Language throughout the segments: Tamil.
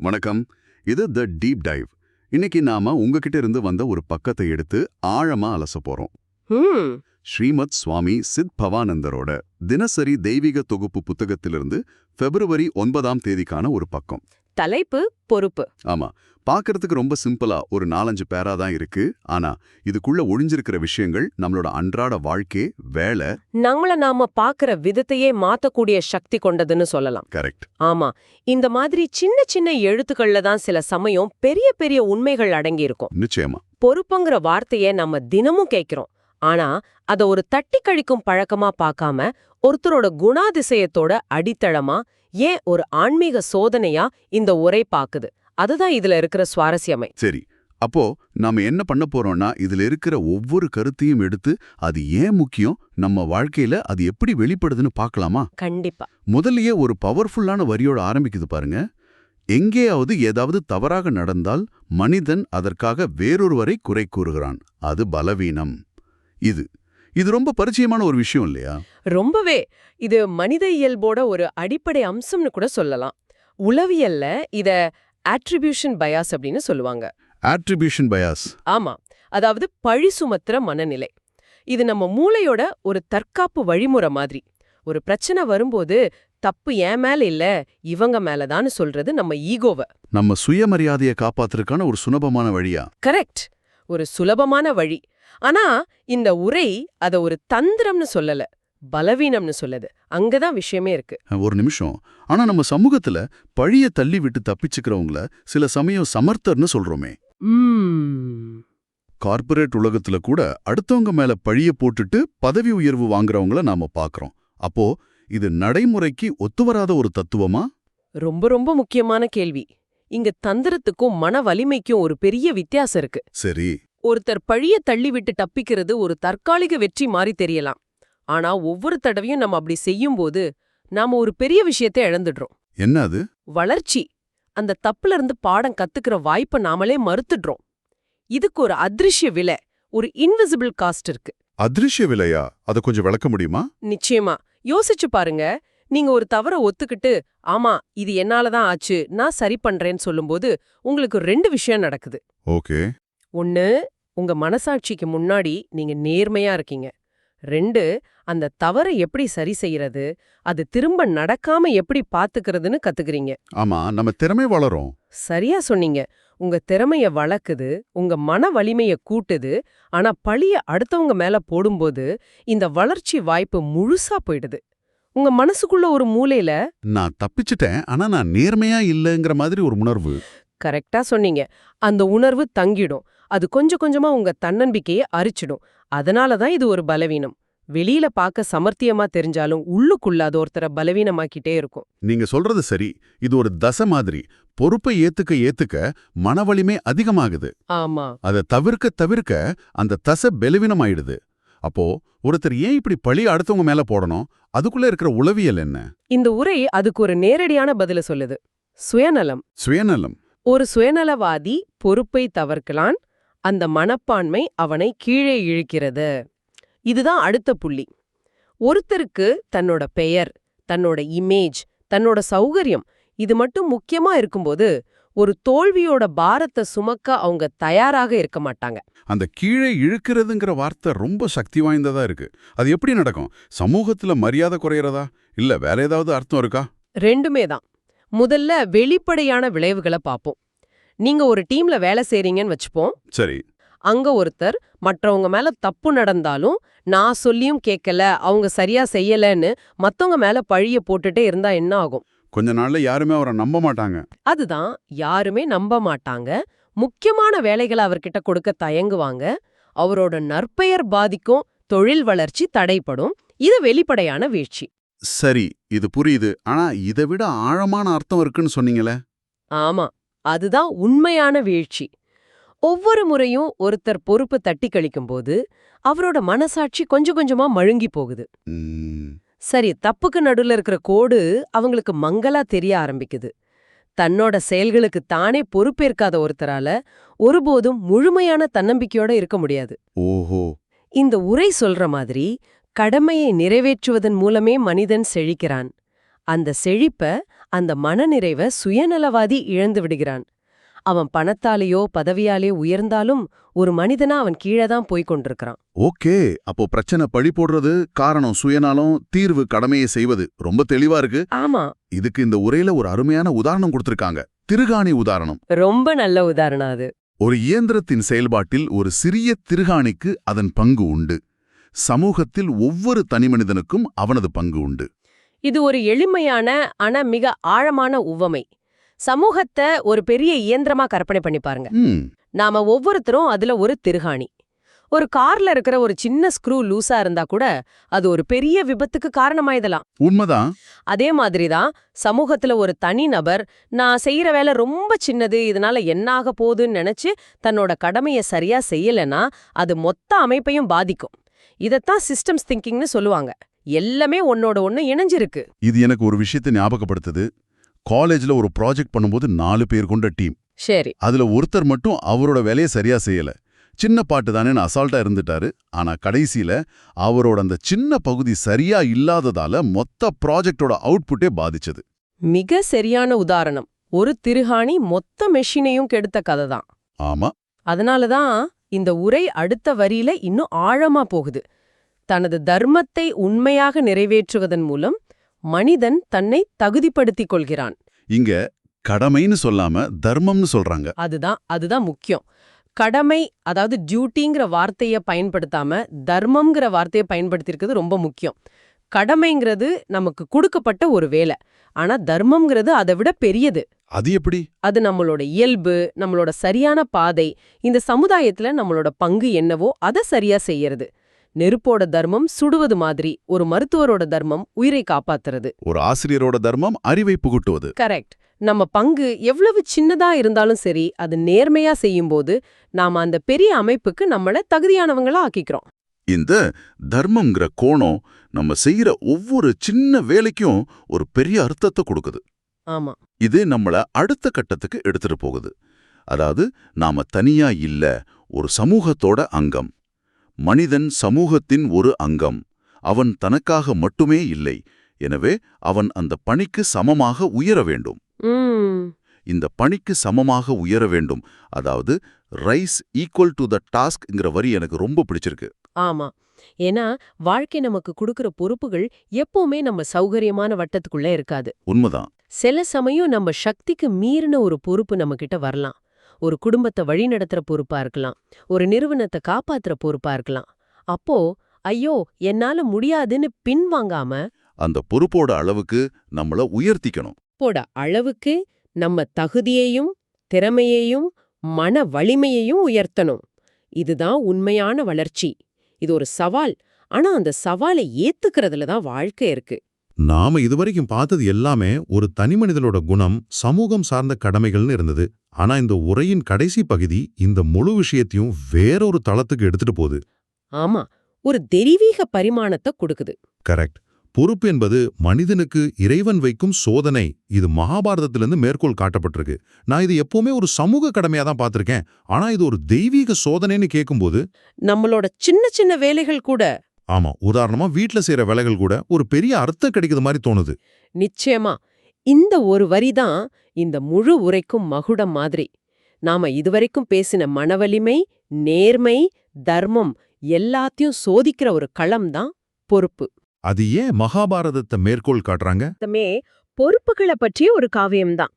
வணக்கம். இது த டீப் டைவ் இன்னைக்கு நாம உங்ககிட்ட இருந்து வந்த ஒரு பக்கத்தை எடுத்து ஆழமா அலச போறோம். ஸ்ரீமத் சுவாமி சித் பவானந்தரோட தினசரி தெய்வீக தொகுப்பு புத்தகத்திலிருந்து பிப்ரவரி ஒன்பதாம் தேதிக்கான ஒரு பக்கம். தலைப்பு பொறுப்பு. ஆமா. பார்க்கறதுக்கு ரொம்ப சிம்பிளா ஒரு நாலஞ்சு பேரா தான் இருக்கு. ஆனா இதுக்குள்ள ஒளிஞ்சிருக்கிற விஷயங்கள் நம்மளோட அன்றாட வாழ்க்கை வேலை. நம்மள நாம பாக்குற விதத்தையே மாத்தக்கூடிய சக்தி கொண்டதுன்னு சொல்லலாம். கரெக்ட். ஆமா. இந்த மாதிரி சின்ன சின்ன எழுத்துக்கள்ல தான் சில சமயம் பெரிய பெரிய உண்மைகள் அடங்கி இருக்கும் நிச்சயமா. பொறுப்புங்கிற வார்த்தைய நம்ம தினமும் கேட்கிறோம். ஆனா அத ஒரு தட்டி கழிக்கும் பழக்கமா பார்க்காம ஒருத்தரோட குணாதிசயத்தோட அடித்தளமா ஏன் ஒரு ஆன்மீக சோதனையா இந்த உரை பாக்குது? அதுதான் இதுல இருக்கிற சுவாரஸ்யமே. சரி அப்போ நாம என்ன பண்ண போறோம்னா இதுல இருக்கிற ஒவ்வொரு கருத்தையும் எடுத்து அது ஏன் முக்கியம் நம்ம வாழ்க்கையில அது எப்படி வெளிப்படுதுன்னு பார்க்கலாமா கண்டிப்பா. முதல்லயே ஒரு பவர்ஃபுல்லான வரியோட ஆரம்பிக்குது பாருங்க. எங்கேயாவது ஏதாவது தவறாக நடந்தால் மனிதன் அதற்காக வேறொருவரை குறை கூறுகிறான். அது பலவீனம். இது இது ரொம்ப பரிச்சயமான ஒரு விஷயம் இல்லையா? ரொம்பவே. இது மனித இயல்போட ஒரு அடிப்படை அம்சம்னு கூட சொல்லலாம். உளவியல்ல இத ஆட்ரிபியூஷன் பயாஸ் அப்படின்னு சொல்லுவாங்க. ஆட்ரிபியூஷன் பயாஸ் ஆமா. அதாவது பழி சுமத்துற மனநிலை. இது நம்ம மூளையோட ஒரு தற்காப்பு வழிமுறை மாதிரி. ஒரு பிரச்சனை வரும்போது தப்பு என் மேல இல்ல இவங்க மேலதான்னு சொல்றது நம்ம ஈகோவ. நம்ம சுயமரியாதையை காப்பாத்துறதுக்கான ஒரு சுலபமான வழியா? கரெக்ட். ஒரு சுலபமான வழி. ஆனா இந்த உரை அத ஒரு தந்திரம்னு சொல்லல பலவீனம்னு சொல்லுது. அங்கதான் விஷயமே இருக்கு. ஒரு நிமிஷம். ஆனா நம்ம சமூகத்துல பழிய தள்ளி விட்டு தப்பிச்சுக்கிறவங்கள சில சமயம் சமர்த்தர்னு சொல்றோமே. கார்ப்பரேட் உலகத்துல கூட அடுத்தவங்க மேல பழிய போட்டுட்டு பதவி உயர்வு வாங்குறவங்கள நாம பாக்குறோம். அப்போ இது நடைமுறைக்கு ஒத்துவராத ஒரு தத்துவமா? ரொம்ப ரொம்ப முக்கியமான கேள்வி. இங்க தந்திரத்துக்கும் மன வலிமைக்கும் ஒரு பெரிய வித்தியாசம் இருக்கு. சரி. ஒருத்தர் பழிய தள்ளிவிட்டு தப்பிக்கிறது ஒரு தற்காலிக வெற்றி மாதிரி தெரியலாம். ஆனா ஒவ்வொரு தடவையும் நம்ம அப்படி செய்யும்போது நாம ஒரு பெரிய விஷயத்தை இழந்துடுறோம். என்ன அது? வளர்ச்சி. அந்த தப்புல இருந்து பாடம் கத்துக்கிற வாய்ப்பை நாமளே மறுத்துடுறோம். இதுக்கு ஒரு அத்ருஷ்ய விலை ஒரு இன்விசிபிள் காஸ்ட் இருக்கு. அதிருஷ்ய விலையா? அதை கொஞ்சம் விளக்க முடியுமா? நிச்சயமா. யோசிச்சு பாருங்க நீங்க ஒரு தவற ஒத்துக்கிட்டு ஆமா இது என்னால தான் ஆச்சு நான் சரி பண்றேன்னு சொல்லும்போது உங்களுக்கு ரெண்டு விஷயம் நடக்குது. ஓகே. ஒன்னு உங்க மனசாட்சிக்கு முன்னாடி நீங்க நேர்மையா இருக்கீங்க. ரெண்டு அந்த தவறை எப்படி சரி செய்யறது அது திரும்ப நடக்காம எப்படி பாத்துக்கிறதுன்னு கத்துக்கிறீங்க. ஆமா நம்ம திறமை வளரும். சரியா சொன்னீங்க. உங்க திறமைய வளர்க்குது உங்க மன வலிமைய கூட்டுது ஆனா பழிய அடுத்தவங்க மேல போடும்போது இந்த வளர்ச்சி வாய்ப்பு முழுசா போயிடுது. உங்க மனசுக்குள்ள ஒரு மூலையில நான் தப்பிச்சிட்டேன் ஆனா நான் நேர்மையா இல்லைங்கிற மாதிரி ஒரு உணர்வு. கரெக்டா சொன்னீங்க. அந்த உணர்வு தங்கிடும். அது கொஞ்சம் கொஞ்சமா உங்க தன்னம்பிக்கையை அரிச்சிடும். அதனால தான் இது ஒரு பலவீனம். வெளியில பார்க்க சமர்த்தியமா தெரிஞ்சாலும் உள்ளுக்குள்ள அது ஒருத்தரை பலவீனமாக்கிட்டே இருக்கும். நீங்க சொல்றது சரி. இது ஒரு தசை மாதிரி. பொறுப்பை ஏத்துக்க ஏத்துக்க மனவலிமை அதிகமாகுது. ஆமா. அதை தவிர்க்க தவிர்க்க அந்த தசை பலவீனமாயிடுது. அப்போ ஒருத்தர் ஏன் இப்படி பழி அடுத்தவங்க மேல போடணும்? அதுக்குள்ள இருக்கிற உளவியல் என்ன? இந்த உரை அதுக்கு ஒரு நேரடியான பதில சொல்லுது. சுயநலம். சுயநலம். ஒரு சுயநலவாதி பொறுப்பை தவிர்க்கலான் அந்த மனப்பான்மை அவனை கீழே இழுக்கிறது. இதுதான் அடுத்த புள்ளி. ஒருத்தருக்கு தன்னோட பெயர் தன்னோட இமேஜ் தன்னோட சௌகரியம் இது மட்டும் முக்கியமா இருக்கும்போது ஒரு தோல்வியோட பாரத்தை சுமக்க அவங்க தயாராக இருக்க மாட்டாங்க. அந்த கீழே இழுக்கிறதுங்கிற வார்த்தை ரொம்ப சக்தி வாய்ந்ததா இருக்கு. அது எப்படி நடக்கும்? சமூகத்துல மரியாதை குறையறதா? இல்ல வேற ஏதாவது அர்த்தம் இருக்கா? ரெண்டுமே தான். முதல்ல வெளிப்படையான விளைவுகளை பார்ப்போம் நீங்க ஒரு டீம்ல வேலை செய்றீங்கன்னு வச்சுப்போம். சரி. அங்க ஒருத்தர் மற்றவங்க மேல தப்பு நடந்தாலும் நான் சொல்லியும் கேட்கல அவங்க சரியா செய்யலன்னு மத்தவங்க மேல பழிய போட்டுட்டே இருந்தா என்ன ஆகும்? கொஞ்ச நாள்ல யாருமே அவரை நம்ப மாட்டாங்க. அதுதான் யாருமே நம்ப மாட்டாங்க. முக்கியமான வேலைகளை அவர்கிட்ட கொடுக்க தயங்குவாங்க. அவரோட நற்பெயர் பாதிக்கும் தொழில் வளர்ச்சி தடைப்படும் இது வெளிப்படையான வீழ்ச்சி. சரி இது புரியுது. ஆனா இதை விட ஆழமான அர்த்தம் இருக்குன்னு சொன்னீங்களே. ஆமா அதுதான் உண்மையான வீழ்ச்சி. ஒவ்வொரு முறையும் ஒருத்தர் பொறுப்பு தட்டி கழிக்கும்போது அவரோட மனசாட்சி கொஞ்சம் கொஞ்சமா மழுங்கி போகுது. சரி தப்புக்கு நடுவுல இருக்கிற கோடு அவங்களுக்கு மங்கலா தெரிய ஆரம்பிக்குது. தன்னோட செயல்களுக்கு தானே பொறுப்பேற்காத ஒருத்தரால ஒருபோதும் முழுமையான தன்னம்பிக்கையோட இருக்க முடியாது. ஓஹோ. இந்த உரை சொல்ற மாதிரி கடமையை நிறைவேற்றுவதன் மூலமே மனிதன் செழிக்கிறான். அந்த செழிப்ப அந்த மனநிறைவை சுயநலவாதி இழந்து விடுகிறான். அவன் பணத்தாலேயோ பதவியாலேயோ உயர்ந்தாலும் ஒரு மனிதனா அவன் கீழே தான் போய்க் கொண்டிருக்கிறான். ஓகே அப்போ பிரச்சனை பழி போடுறது காரணம் சுயநலம் தீர்வு கடமையை செய்வது ரொம்ப தெளிவா இருக்கு. ஆமா. இதுக்கு இந்த உரையில ஒரு அருமையான உதாரணம் கொடுத்திருக்காங்க. திருகாணி உதாரணம். ரொம்ப நல்ல உதாரணம் அது. ஒரு இயந்திரத்தின் செயல்பாட்டில் ஒரு சிறிய திருகாணிக்கு அதன் பங்கு உண்டு. சமூகத்தில் ஒவ்வொரு தனிமனிதனுக்கும் அவனது பங்கு உண்டு. இது ஒரு எளிமையான ஆனா மிக ஆழமான உவமை. சமூகத்தை ஒரு பெரிய இயந்திரமா கற்பனை பண்ணி பாருங்க. நாம ஒவ்வொருத்தரும் அதுல ஒரு திருகாணி. ஒரு கார்ல இருக்கிற ஒரு சின்ன ஸ்க்ரூ லூசா இருந்தா கூட அது ஒரு பெரிய விபத்துக்கு காரணமாயிடலாம். உண்மைதான். அதே மாதிரிதான் சமூகத்துல ஒரு தனி நபர் நான் செய்யற வேலை ரொம்ப சின்னது இதனால என்னாக போகுதுன்னு நினைச்சு தன்னோட கடமையை சரியா செய்யலைன்னா அது மொத்த அமைப்பையும் பாதிக்கும். இதத்தான் சிஸ்டம்ஸ் திங்கிங்னு சொல்லுவாங்க. எல்லாமே ஒன்னோட ஒண்ணு இணைஞ்சிருக்கு. இது எனக்கு ஒரு விஷயத்தை ஞாபகப்படுத்துது. காலேஜ்ல ஒரு ப்ராஜெக்ட் பண்ணும்போது நாலு பேர் கொண்ட டீம். சரி. அதுல ஒருத்தர் மட்டும் அவரோட வேலையை சரியா செய்யல. சின்ன பாட்டு தானேன்னு அசால்ட்டா இருந்துட்டாரு. ஆனா கடைசியில அவரோட அந்த சின்ன பகுதி சரியா இல்லாததால மொத்த ப்ராஜெக்டோட அவுட்புட்டே பாதிச்சது. மிக சரியான உதாரணம். ஒரு திருகாணி மொத்த மெஷினையும் கெடுத்த கதை தான். ஆமா. அதனாலதான் இந்த உரை அடுத்த வரியில இன்னும் ஆழமா போகுது. தனது தர்மத்தை உண்மையாக நிறைவேற்றுவதன் மூலம் மனிதன் தன்னை தகுதிப்படுத்திக் கொள்கிறான். இங்க கடமைன்னு சொல்லாம தர்மம்னு சொல்றாங்க. அதுதான் அதுதான் முக்கியம். கடமை அதாவது டியூட்டிங்கிற வார்த்தைய பயன்படுத்தாம தர்மம்ங்கிற வார்த்தையை பயன்படுத்தியிருக்கிறது ரொம்ப முக்கியம். கடமைங்கிறது நமக்கு கொடுக்கப்பட்ட ஒரு வேலை. ஆனா தர்மம்ங்கிறது அதை விட பெரியது. அது எப்படி? அது நம்மளோட இயல்பு நம்மளோட சரியான பாதை இந்த சமுதாயத்துல நம்மளோட பங்கு என்னவோ அதை சரியா செய்யறது. நெருப்போட தர்மம் சுடுவது மாதிரி ஒரு மருத்துவரோட தர்மம் உயிரை காப்பாத்துறது. ஒரு ஆசிரியரோட தர்மம் அறிவை புகுட்டுவது. கரெக்ட். நம்ம பங்கு எவ்வளவு சின்னதா இருந்தாலும் சரி அது நேர்மையா செய்யும்போது நாம அந்த பெரிய அமைப்புக்கு நம்மள தகுதியானவங்களா ஆக்கிக்கிறோம். இந்த தர்மம்ங்கிற கோணம் நம்ம செய்யற ஒவ்வொரு சின்ன வேலைக்கும் ஒரு பெரிய அர்த்தத்தை கொடுக்குது. ஆமா. இது நம்மள அடுத்த கட்டத்துக்கு எடுத்துட்டு போகுது. அதாவது நாம தனியா இல்ல ஒரு சமூகத்தோட அங்கம். மனிதன் சமூகத்தின் ஒரு அங்கம். அவன் தனக்காக மட்டுமே இல்லை. எனவே அவன் அந்த பணிக்கு சமமாக உயர வேண்டும். இந்த பணிக்கு சமமாக உயர வேண்டும். அதாவது ரைஸ் ஈக்குவல் டு த டாஸ்க்ங்கிற வரி எனக்கு ரொம்ப பிடிச்சிருக்கு. ஆமா. ஏன்னா வாழ்க்கை நமக்கு கொடுக்கிற பொறுப்புகள் எப்பவுமே நம்ம சௌகரியமான வட்டத்துக்குள்ள இருக்காது. உண்மைதான். சில சமயம் நம்ம சக்திக்கு மீறின ஒரு பொறுப்பு நம்ம கிட்ட வரலாம். ஒரு குடும்பத்தை வழிநடத்துற பொறுப்பா இருக்கலாம். ஒரு நிறுவனத்தை காப்பாத்துற பொறுப்பா இருக்கலாம். அப்போ ஐயோ என்னால முடியாதுன்னு பின்வாங்காம அந்த பொறுப்போட அளவுக்கு நம்மள உயர்த்திக்கணும். போட அளவுக்கு நம்ம தகுதியையும் திறமையையும் மன வலிமையையும் உயர்த்தணும். இதுதான் உண்மையான வளர்ச்சி. இது ஒரு சவால். ஆனா அந்த சவாலை ஏத்துக்கிறதுல தான் வாழ்க்கை இருக்கு. நாம இதுவரைக்கும் பார்த்தது எல்லாமே ஒரு தனிமனிதனோட குணம் சமூகம் சார்ந்த கடமைகள்னு இருந்தது. ஆனா இந்த உரையின் கடைசி பகுதி இந்த முழு விஷயத்தையும் வேறொரு தளத்துக்கு எடுத்துட்டு போகுது. ஆமா ஒரு தெய்வீக பரிமாணத்தை கொடுக்குது. கரெக்ட். பொறுப்பு என்பது மனிதனுக்கு இறைவன் வைக்கும் சோதனை. இது மகாபாரதத்திலிருந்து மேற்கோள் காட்டப்பட்டிருக்கு. நான் இது எப்பவுமே ஒரு சமூக கடமையா தான் பார்த்திருக்கேன். ஆனா இது ஒரு தெய்வீக சோதனைன்னு கேட்கும்போது நம்மளோட சின்ன சின்ன வேலைகள் கூட ஆமா உதாரணமா வீட்ல செய்யற வேலைகள் கூட ஒரு பெரிய அர்த்தம் கிடைக்கிற மாதிரி தோணுது. நிச்சயமா. இந்த ஒரு வரிதான் இந்த முழு உரைக்கும் மகுடம் மாதிரி. நாம இதுவரைக்கும் பேசின மனவலிமை நேர்மை தர்மம் எல்லாத்தையும் சோதிக்கிற ஒரு களம் தான் பொறுப்பு. அது ஏன் மகாபாரதத்தை மேற்கோள் காட்டுறாங்க? பொறுப்புகளை பற்றிய ஒரு காவியம்தான்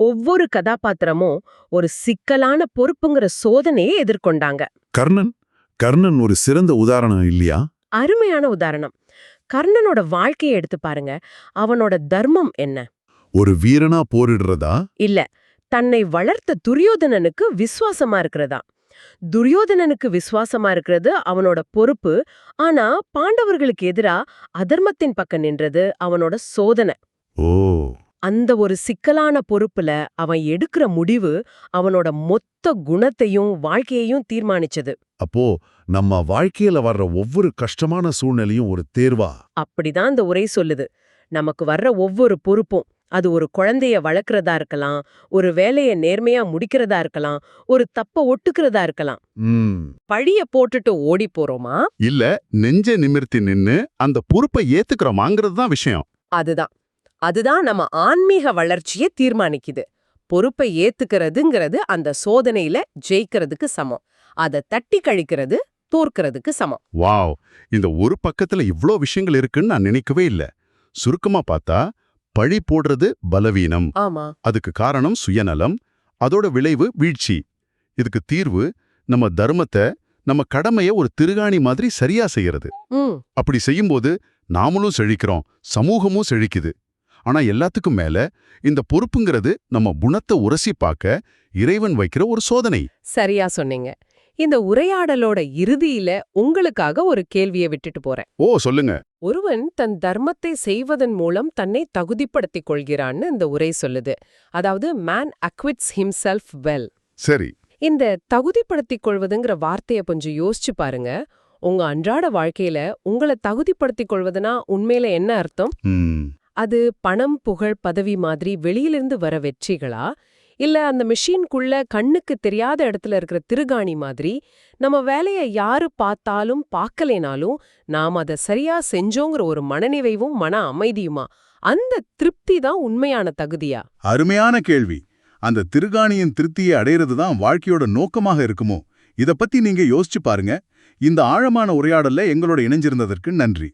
ஒவ்வொரு கதாபாத்திரமும் ஒரு சிக்கலான பொறுப்புங்கிற சோதனையை எதிர்கொண்டாங்க. கர்ணன்? கர்ணன் ஒரு சிறந்த உதாரணம் இல்லையா? அருமையான உதாரணம். கர்ணனோட வாழ்க்கையை எடுத்து பாருங்க. அவனோட தர்மம் என்ன? ஒரு வீரனா போரிடுறதா? இல்ல. தன்னை வளர்த்த துரியோதனனுக்கு விசுவாசமா இருக்கிறதா? துரியோதனனுக்கு விசுவாசமா இருக்கிறது அவனோட பொறுப்பு. ஆனா பாண்டவர்களுக்கு எதிரா அதர்மத்தின் பக்கம் நின்றது அவனோட சோதனை. ஓ. அந்த ஒரு சிக்கலான பொறுப்புல அவன் எடுக்கிற முடிவு அவனோட மொத்த குணத்தையும் வாழ்க்கையையும் தீர்மானிச்சது. அப்போ நம்ம வாழ்க்கையில வர்ற ஒவ்வொரு கஷ்டமான சூழ்நிலையும் ஒரு தேர்வா? அப்படிதான் இந்த உரை சொல்லுது. நமக்கு வர்ற ஒவ்வொரு பொறுப்பும் அது ஒரு குழந்தைய வளர்க்கறதா இருக்கலாம் ஒரு வேலைய நேர்மையா முடிக்கிறதா இருக்கலாம் ஒரு தப்ப ஒட்டுக்கிறதா இருக்கலாம். பழிய போட்டுட்டு ஓடி போறோமா? இல்ல நெஞ்ச நிமிர்த்தி நின்னு அந்த பொறுப்பை ஏத்துக்கிறோமாங்கிறது தான் விஷயம். அதுதான். அதுதான் நம்ம ஆன்மீக வளர்ச்சியை தீர்மானிக்குது. பொறுப்பை ஏத்துக்கிறதுங்கிறது அந்த சோதனையில ஜெயிக்கிறதுக்கு சமம். அதை தட்டி கழிக்கிறது தோற்கிறதுக்கு சமம். வாவ் இந்த ஒரு பக்கத்துல இவ்ளோ விஷயங்கள் இருக்குன்னு நான் நினைக்கவே இல்ல. சுருக்கமா பார்த்தா பழி போடுறது பலவீனம். ஆமா. அதுக்கு காரணம் சுயநலம் அதோட விளைவு வீழ்ச்சி. இதுக்கு தீர்வு நம்ம தர்மத்தை நம்ம கடமைய ஒரு திருகாணி மாதிரி சரியா செய்யறது. அப்படி செய்யும்போது நாமளும் செழிக்கிறோம் சமூகமும் செழிக்குது. ஆனா எல்லாத்துக்கும் மேல இந்த பொறுப்புங்கிறது நம்ம குணத்தை உரசி பார்க்க இறைவன் வைக்கிற ஒரு சோதனை. சரியா சொன்னீங்க. இந்த உரையாடலோட இறுதியில உங்களுக்காக ஒரு கேள்வியை விட்டுட்டு போறேன். ஓ சொல்லுங்க. ஒருவன் தன் தர்மத்தை செய்வதன் மூலம் தன்னை தகுதிப்படுத்திக் கொள்கிறான்னு இந்த உரை சொல்லுது. அதாவது மேன் அக்விட்ஸ் himself வெல் சரி. இந்த தகுதிப்படுத்திக் கொள்வதுங்கிற வார்த்தைய கொஞ்சம் யோசிச்சு பாருங்க. உங்க அன்றாட வாழ்க்கையில உங்களை தகுதிப்படுத்திக் கொள்வதுனா உண்மையில என்ன அர்த்தம்? அது பணம் புகழ் பதவி மாதிரி வெளியிலிருந்து வர வெற்றிகளா? இல்ல அந்த மிஷின்குள்ள கண்ணுக்கு தெரியாத இடத்துல இருக்கிற திருகாணி மாதிரி நம்ம வேலைய யாரு பார்த்தாலும் பார்க்கலேனாலும் நாம் அதை சரியா செஞ்சோங்கிற ஒரு மனநிறைவும் மன அமைதியுமா? அந்த திருப்தி தான் உண்மையான தகுதியா? அருமையான கேள்வி. அந்த திருகாணியின் திருப்தியை அடையிறது தான் வாழ்க்கையோட நோக்கமாக இருக்குமோ? இத பத்தி நீங்க யோசிச்சு பாருங்க. இந்த ஆழமான உரையாடல்ல எங்களோட இணைஞ்சிருந்ததற்கு நன்றி.